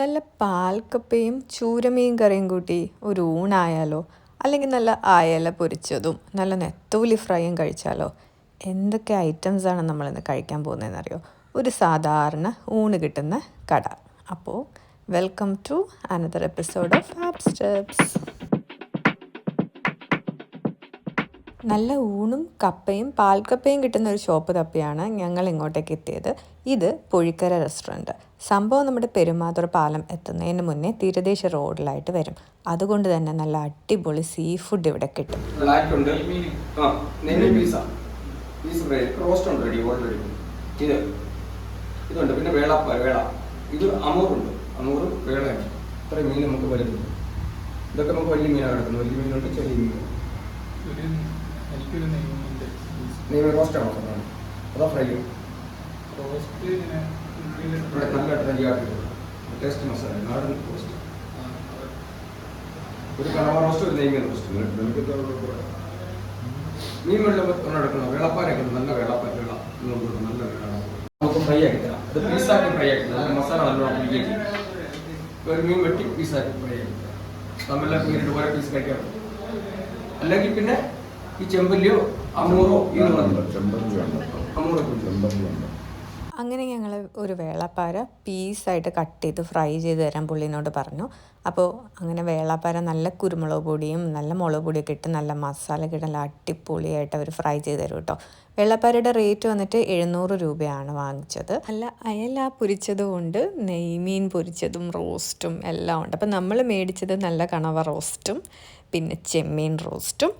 നല്ല പാൽക്കപ്പയും ചൂരമീൻ കറിയും കൂട്ടി ഒരു ഊണായാലോ? അല്ലെങ്കിൽ നല്ല അയല പൊരിച്ചതും നല്ല നെത്തോലി ഫ്രൈയും കഴിച്ചാലോ? എന്തൊക്കെ ഐറ്റംസാണ് നമ്മളിന്ന് കഴിക്കാൻ പോകുന്നതെന്നറിയോ? ഒരു സാധാരണ ഊണ് കിട്ടുന്ന കട. അപ്പോൾ welcome to another episode of app steps നല്ല ഊണും കപ്പയും പാൽക്കപ്പയും കിട്ടുന്ന ഒരു ഷോപ്പ് തപ്പിയാണ് ഞങ്ങൾ ഇങ്ങോട്ടേക്ക് എത്തിയത്. ഇത് പൊഴിക്കര റെസ്റ്റോറന്റ് സംഭവം നമ്മുടെ പെരുമാതുറ പാലം എത്തുന്നതിന് മുന്നേ തീരദേശ റോഡിലായിട്ട് വരും. അതുകൊണ്ട് തന്നെ നല്ല അടിപൊളി സീ ഫുഡ് ഇവിടെ കിട്ടും. ഇതുണ്ട്. പിന്നെ വേള വേള. ഇത് അമൂറുണ്ട് അമൂറും വേളയാണ് ഇത്രയും മീൻ നമുക്ക് ഇതൊക്കെ നമുക്ക് വലിയ മീനാണ് കിടക്കുന്നത് വലിയ മീനുണ്ട് ചെറിയ ഒരു എനിക്കൊരു നെയ്മുണ്ട് നെയ്മീൻ റോസ്റ്റ് ആണോ? സാറാണ് അതോ ഫ്രൈയോ റോസ്റ്റ് ഇവിടെ നല്ല ഡ്രൈ ആക്കിയിട്ടുണ്ട് ടേസ്റ്റ് മസാല നാടൻ റോസ്റ്റ് ഒരു കണവ റോസ്റ്റ് ഒരു നെയ്മീൻ റോസ്റ്റ് മീൻ വെള്ളം ഒന്നെടുക്കണം വെള്ളപ്പാരൊക്കെ നല്ല വെള്ളപ്പാര വെള്ള നല്ല വെള്ള നമുക്ക് ഫ്രൈ ആക്കി തരാം. അത് പീസാക്കി ഫ്രൈ ആക്കി തരാം. മസാല നല്ലോണം പിടിക്കേറ്റി ഒരു മീൻ വെട്ടി പീസാക്കി ഫ്രൈ ആക്കി തരാം. നമ്മളെല്ലാം പീസ് കഴിക്കാം അല്ലെങ്കിൽ പിന്നെ ഈ ചെമ്പല്ലിയോ അമൂറോ അങ്ങനെ ഞങ്ങൾ ഒരു വേളപ്പാര പീസായിട്ട് കട്ട് ചെയ്ത് ഫ്രൈ ചെയ്ത് തരാൻ പുള്ളിനോട് പറഞ്ഞു. അപ്പോൾ അങ്ങനെ വേളപ്പാര നല്ല കുരുമുളക് പൊടിയും നല്ല മുളക് പൊടിയൊക്കെ ഇട്ട് നല്ല മസാല കിട്ടും ഇട്ട് നല്ല അടിപൊളിയായിട്ട് അവർ ഫ്രൈ ചെയ്ത് തരും കേട്ടോ. വെള്ളപ്പാരയുടെ റേറ്റ് വന്നിട്ട് എഴുന്നൂറ് രൂപയാണ് വാങ്ങിച്ചത്. നല്ല അയല പൊരിച്ചതും ഉണ്ട് നെയ്മീൻ പൊരിച്ചതും റോസ്റ്റും എല്ലാം ഉണ്ട്. അപ്പം നമ്മൾ മേടിച്ചത് നല്ല കണവ റോസ്റ്റും പിന്നെ ചെമ്മീൻ റോസ്റ്റും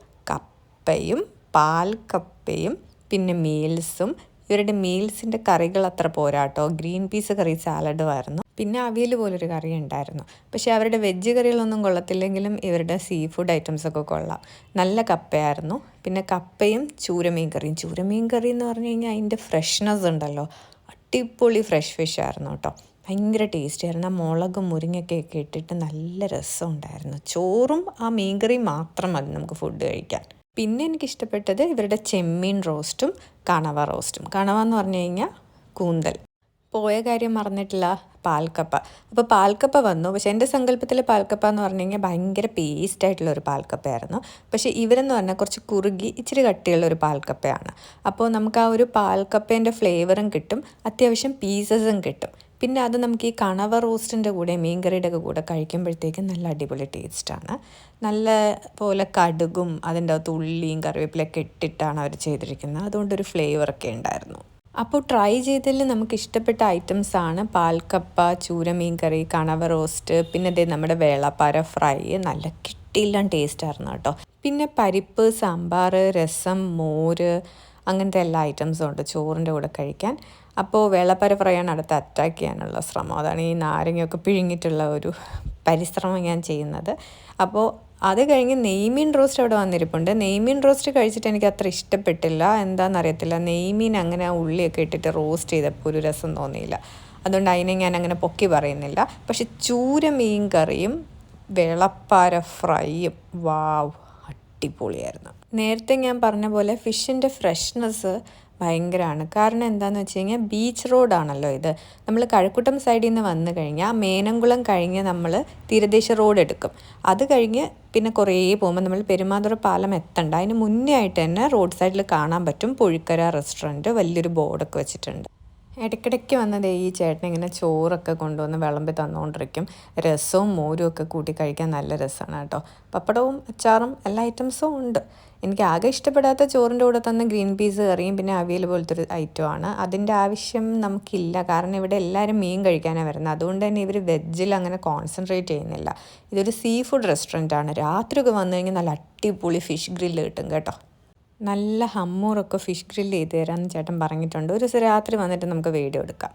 കപ്പയും പാൽ കപ്പയും പിന്നെ മീൽസും. ഇവരുടെ മീൽസിന്റെ കറികൾ അത്ര പോരാട്ടോ ഗ്രീൻ പീസ് കറി സാലഡും ആയിരുന്നു. പിന്നെ അവിയൽ പോലൊരു കറി ഉണ്ടായിരുന്നു. പക്ഷേ അവരുടെ വെജ് കറികളൊന്നും കൊള്ളത്തില്ലെങ്കിലും ഇവരുടെ സീ ഫുഡ് ഐറ്റംസൊക്കെ കൊള്ളാം. നല്ല കപ്പയായിരുന്നു. പിന്നെ കപ്പയും ചൂരമീൻ കറിയും. ചൂരമീൻ കറി എന്ന് പറഞ്ഞു കഴിഞ്ഞാൽ അതിന്റെ ഫ്രഷ്നെസ് ഉണ്ടല്ലോ. അടിപൊളി ഫ്രഷ് ഫിഷ് ആയിരുന്നു കേട്ടോ ഭയങ്കര ടേസ്റ്റ് ആയിരുന്നു. ആ മുളകും മുരിങ്ങയ്ക്കൊക്കെ ഇട്ടിട്ട് നല്ല രസമുണ്ടായിരുന്നു ചോറും ആ മീൻകറിയും മാത്രം മതി നമുക്ക് ഫുഡ് കഴിക്കാൻ. പിന്നെ എനിക്കിഷ്ടപ്പെട്ടത് ഇവരുടെ ചെമ്മീൻ റോസ്റ്റും കണവ റോസ്റ്റും. കണവ എന്ന് പറഞ്ഞു കഴിഞ്ഞാൽ കൂന്തൽ. പോയ കാര്യം മറന്നിട്ടില്ല പാൽക്കപ്പ. അപ്പോൾ പാൽക്കപ്പ വന്നു. പക്ഷേ എന്റെ സങ്കല്പത്തിൽ പാൽക്കപ്പ എന്ന് പറഞ്ഞു കഴിഞ്ഞാൽ ഭയങ്കര പേസ്റ്റ് ആയിട്ടുള്ള ഒരു പാൽക്കപ്പയായിരുന്നു. പക്ഷേ ഇവരെന്ന് പറഞ്ഞാൽ കുറച്ച് കുറുകി ഇച്ചിരി കട്ടിയുള്ള ഒരു പാൽക്കപ്പയാണ്. അപ്പോൾ നമുക്ക് ആ ഒരു പാൽക്കപ്പേന്റെ ഫ്ലേവറും കിട്ടും. അത്യാവശ്യം പീസസും കിട്ടും. പിന്നെ അത് നമുക്ക് ഈ കണവ റോസ്റ്റിന്റെ കൂടെ മീൻകറിയുടെ ഒക്കെ കൂടെ കഴിക്കുമ്പോഴത്തേക്കും നല്ല അടിപൊളി ടേസ്റ്റാണ്. നല്ല പോലെ കടുകും അതിന്റെ അകത്ത് ഉള്ളിയും കറിവേപ്പിലൊക്കെ ഇട്ടിട്ടാണ് അവർ ചെയ്തിരിക്കുന്നത്. അതുകൊണ്ടൊരു ഫ്ലേവറൊക്കെ ഉണ്ടായിരുന്നു. അപ്പോൾ ട്രൈ ചെയ്തതിൽ നമുക്ക് ഇഷ്ടപ്പെട്ട ഐറ്റംസ് ആണ് പാൽക്കപ്പ ചൂരമീൻ കറി കണവ റോസ്റ്റ് പിന്നെ ദേ നമ്മുടെ വേളപ്പാര ഫ്രൈ. നല്ല കിട്ടിയില്ല ടേസ്റ്റ് ആയിരുന്നു കേട്ടോ. പിന്നെ പരിപ്പ് സാമ്പാർ രസം മോര് അങ്ങനത്തെ എല്ലാ ഐറ്റംസും ഉണ്ട്. ചോറിന്റെ കൂടെ കഴിക്കാൻ. അപ്പോൾ വെള്ളപ്പര ഫ്രൈയാണ് അടുത്ത് അറ്റാക്ക് ചെയ്യാനുള്ള ശ്രമം. അതാണ് ഈ നാരങ്ങയൊക്കെ പിഴിഞ്ഞിട്ടുള്ള ഒരു പരിശ്രമം ഞാൻ ചെയ്യുന്നത്. അപ്പോൾ അത് കഴിഞ്ഞ് നെയ്മീൻ റോസ്റ്റ് അവിടെ വന്നിരിപ്പുണ്ട്. നെയ്മീൻ റോസ്റ്റ് കഴിച്ചിട്ട് എനിക്ക് അത്ര ഇഷ്ടപ്പെട്ടില്ല. എന്താണെന്നറിയത്തില്ല നെയ്മീൻ അങ്ങനെ ഉള്ളിയൊക്കെ ഇട്ടിട്ട് റോസ്റ്റ് ചെയ്തപ്പോൾ ഒരു രസം തോന്നിയില്ല. അതുകൊണ്ട് അതിനെ ഞാൻ അങ്ങനെ പൊക്കി പറയുന്നില്ല. പക്ഷെ ചൂര മീൻ കറിയും വെളപ്പാര ഫ്രൈയും വാവ് അടിപൊളിയായിരുന്നു. നേരത്തെ ഞാൻ പറഞ്ഞ പോലെ ഫിഷിന്റെ ഫ്രഷ്നെസ് ഭയങ്കരമാണ് കാരണം എന്താണെന്ന് വെച്ച് കഴിഞ്ഞാൽ ബീച്ച് റോഡാണല്ലോ ഇത്. നമ്മൾ കഴക്കൂട്ടം സൈഡിൽ നിന്ന് വന്നു കഴിഞ്ഞാൽ മേനംകുളം കഴിഞ്ഞ് നമ്മൾ തീരദേശ റോഡ് എടുക്കും. അത് കഴിഞ്ഞ് പിന്നെ കുറേ പോകുമ്പോൾ നമ്മൾ പെരുമാതുറ പാലം എത്തണ്ട. അതിന് മുന്നേ ആയിട്ട് തന്നെ റോഡ് സൈഡിൽ കാണാൻ പറ്റും പുഴിക്കര റെസ്റ്റോറന്റ് വലിയൊരു ബോർഡൊക്കെ വെച്ചിട്ടുണ്ട്. ഇടയ്ക്കിടയ്ക്ക് വന്നത് ഈ ചേട്ടൻ ഇങ്ങനെ ചോറൊക്കെ കൊണ്ടുവന്ന് വിളമ്പി തന്നുകൊണ്ടിരിക്കും രസവും മോരും ഒക്കെ കൂട്ടി കഴിക്കാൻ നല്ല രസമാണ് കേട്ടോ. പപ്പടവും അച്ചാറും എല്ലാ ഐറ്റംസും ഉണ്ട്. എനിക്ക് ആകെ ഇഷ്ടപ്പെടാത്ത ചോറിന്റെ കൂടെ തന്ന ഗ്രീൻ പീസ് കറിയും പിന്നെ അവിയൽ പോലത്തെ ഒരു ഐറ്റമാണ് അതിന്റെ ആവശ്യം നമുക്കില്ല. കാരണം ഇവിടെ എല്ലാവരും മീൻ കഴിക്കാനാണ് വരുന്നത്. അതുകൊണ്ട് തന്നെ ഇവർ വെജ്ജിൽ അങ്ങനെ കോൺസെൻട്രേറ്റ് ചെയ്യുന്നില്ല. ഇതൊരു സീ ഫുഡ് റെസ്റ്റോറന്റ് ആണ്. രാത്രിയൊക്കെ വന്നു കഴിഞ്ഞാൽ നല്ല അടിപൊളി ഫിഷ് ഗ്രില്ല് കിട്ടും കേട്ടോ. നല്ല ഹമ്മൂറൊക്കെ ഫിഷ് ഗ്രില്ല് ചെയ്ത് തരാമെന്ന് ചേട്ടൻ പറഞ്ഞിട്ടുണ്ട്. ഒരു ദിവസം രാത്രി വന്നിട്ട് നമുക്ക് വീഡിയോ എടുക്കാം.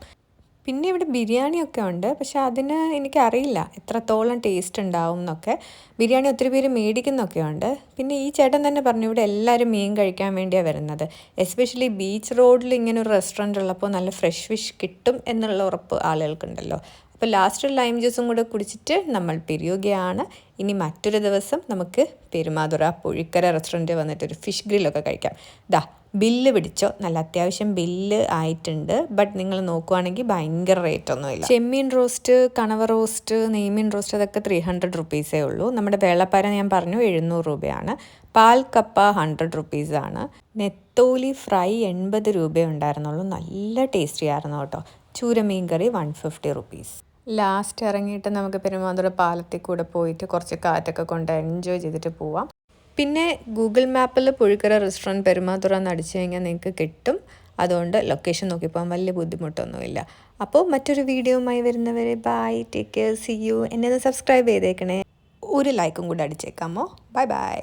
പിന്നെ ഇവിടെ ബിരിയാണിയൊക്കെ ഉണ്ട്. പക്ഷെ അതിന് എനിക്കറിയില്ല എത്രത്തോളം ടേസ്റ്റ് ഉണ്ടാവും എന്നൊക്കെ. ബിരിയാണി ഒത്തിരി പേര് മേടിക്കുന്നൊക്കെ ഉണ്ട്. പിന്നെ ഈ ചേട്ടൻ തന്നെ പറഞ്ഞു ഇവിടെ എല്ലാവരും മീൻ കഴിക്കാൻ വേണ്ടിയാണ് വരുന്നത്. എസ്പെഷ്യലി ബീച്ച് റോഡിൽ ഇങ്ങനെ ഒരു റെസ്റ്റോറന്റ് ഉള്ളപ്പോൾ നല്ല ഫ്രഷ് ഫിഷ് കിട്ടും എന്നുള്ള ഉറപ്പ് ആളുകൾക്കുണ്ടല്ലോ. അപ്പോൾ ലാസ്റ്റ് ലൈം ജ്യൂസും കൂടെ കുടിച്ചിട്ട് നമ്മൾ പിരിയുകയാണ്. ഇനി മറ്റൊരു ദിവസം നമുക്ക് പെരുമാതുറ പുഴിക്കര റെസ്റ്റോറന്റ് വന്നിട്ട് ഒരു ഫിഷ് ഗ്രില്ലൊക്കെ കഴിക്കാം. ദാ ബില്ല് പിടിച്ചോ? നല്ല അത്യാവശ്യം ബില്ല് ആയിട്ടുണ്ട്. ബട്ട് നിങ്ങൾ നോക്കുവാണെങ്കിൽ ഭയങ്കര റേറ്റ് ഒന്നും ഇല്ല ചെമ്മീൻ റോസ്റ്റ് കണവ റോസ്റ്റ് നെയ്മീൻ റോസ്റ്റ് അതൊക്കെ ത്രീ ഹൺഡ്രഡ് റുപ്പീസേ ഉള്ളൂ. നമ്മുടെ വേളപ്പാര ഞാൻ പറഞ്ഞു എഴുന്നൂറ് രൂപയാണ്. പാൽ കപ്പ ഹൺഡ്രഡ് റുപ്പീസാണ് നെത്തോലി ഫ്രൈ എൺപത് രൂപയേ ഉണ്ടായിരുന്നുള്ളൂ. നല്ല ടേസ്റ്റി ആയിരുന്നു കേട്ടോ. ചൂരമീൻ കറി വൺ ഫിഫ്റ്റി റുപ്പീസ് ലാസ്റ്റ് ഇറങ്ങിയിട്ട് നമുക്ക് പെരുമാതുറ പാലത്തിൽ കൂടെ പോയിട്ട് കുറച്ച് കാറ്റൊക്കെ കൊണ്ട് എൻജോയ് ചെയ്തിട്ട് പോവാം. പിന്നെ ഗൂഗിൾ മാപ്പിൽ പുഴുക്കര റെസ്റ്റോറന്റ് പെരുമാതുറ എന്ന് അടിച്ചു കഴിഞ്ഞാൽ നിങ്ങൾക്ക് കിട്ടും. അതുകൊണ്ട് ലൊക്കേഷൻ നോക്കി പോകാൻ വലിയ ബുദ്ധിമുട്ടൊന്നുമില്ല. അപ്പോൾ മറ്റൊരു വീഡിയോയുമായി വരുന്നവരെ bye take care see you എന്നെ സബ്സ്ക്രൈബ് ചെയ്തേക്കണേ. ഒരു ലൈക്കും കൂടെ അടിച്ചേക്കാമോ? Bye bye